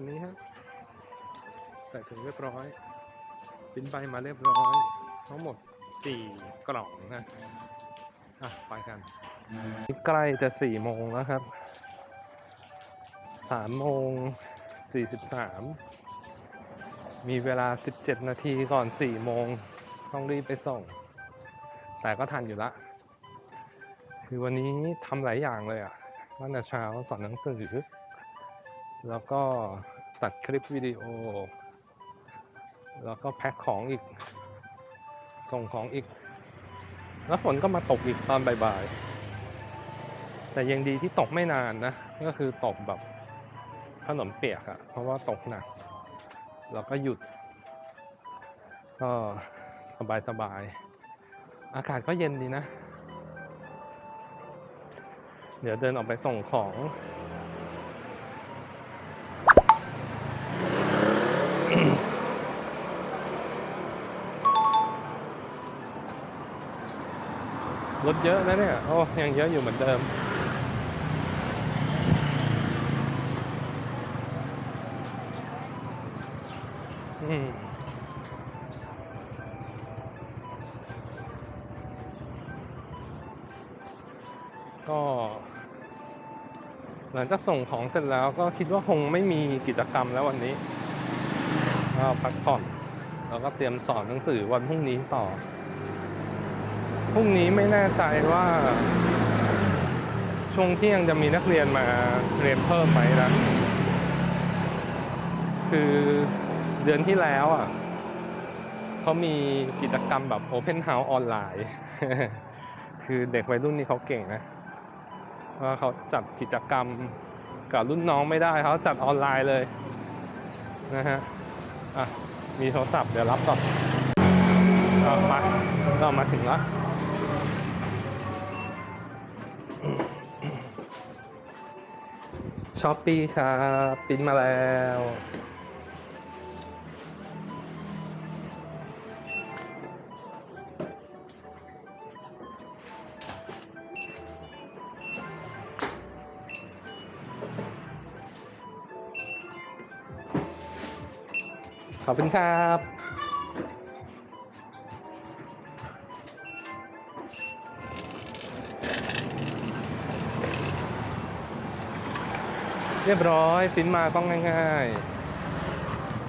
วันนี้ฮะใส่ถุงเรียบร้อยปิ้นใบมาเรียบร้อย ทั้งหมด 4 กล่องนะอะไปกันใกล้จะ 4 โมงแล้วครับ 3 โมง 43 มีเวลา 17 นาทีก่อน 4 โมง ต้องรีบไปส่ง แต่ก็ทันอยู่ละ คือวันนี้ทำหลายอย่างเลยอะตั้งแต่เช้าสอนหนังสือ แล้วก็ตัดคลิปวิดีโอ แล้วก็แพ็คของอีก ส่งของอีก แล้วฝนก็มาตกอีกตอนบ่ายๆ แต่ยังดีที่ตกไม่นานนะ ก็คือตกแบบถนนเปียกอะเพราะว่าตกหนัก แล้วก็หยุด ก็สบายๆอากาศก็เย็นดีนะ เดี๋ยวเดินออกไปส่งของ รถเยอะนะเนี่ย โอ้ยังเยอะอยู่เหมือนเดิม อืมก็หลังจากส่งของเสร็จแล้วก็คิดว่าคงไม่มีกิจกรรมแล้ววันนี้ ก็พักผ่อนแล้วก็เตรียมสอนหนังสือวันพรุ่งนี้ต่อ พรุ่งนี้ไม่แน่ใจว่า ช่วงเที่ยงจะมีนักเรียนมาเรียนเพิ่มไหมนะ คือเดือนที่แล้วอะเขามีกิจกรรมแบบ Open House ออนไลน์ คือเด็กวัยรุ่นนี่เขาเก่งนะว่าเขาจัดกิจกรรมกับรุ่นน้องไม่ได้เขาจัดออนไลน์เลยนะฮะ อะ มีโทรศัพท์เดี๋ยวรับก่อนเอามาเรามาถึงแล้วช้อปปี้ครับปิ้นมาแล้ว ขอบคุณครับเรียบร้อยสิ้นมาต้องง่าย ๆ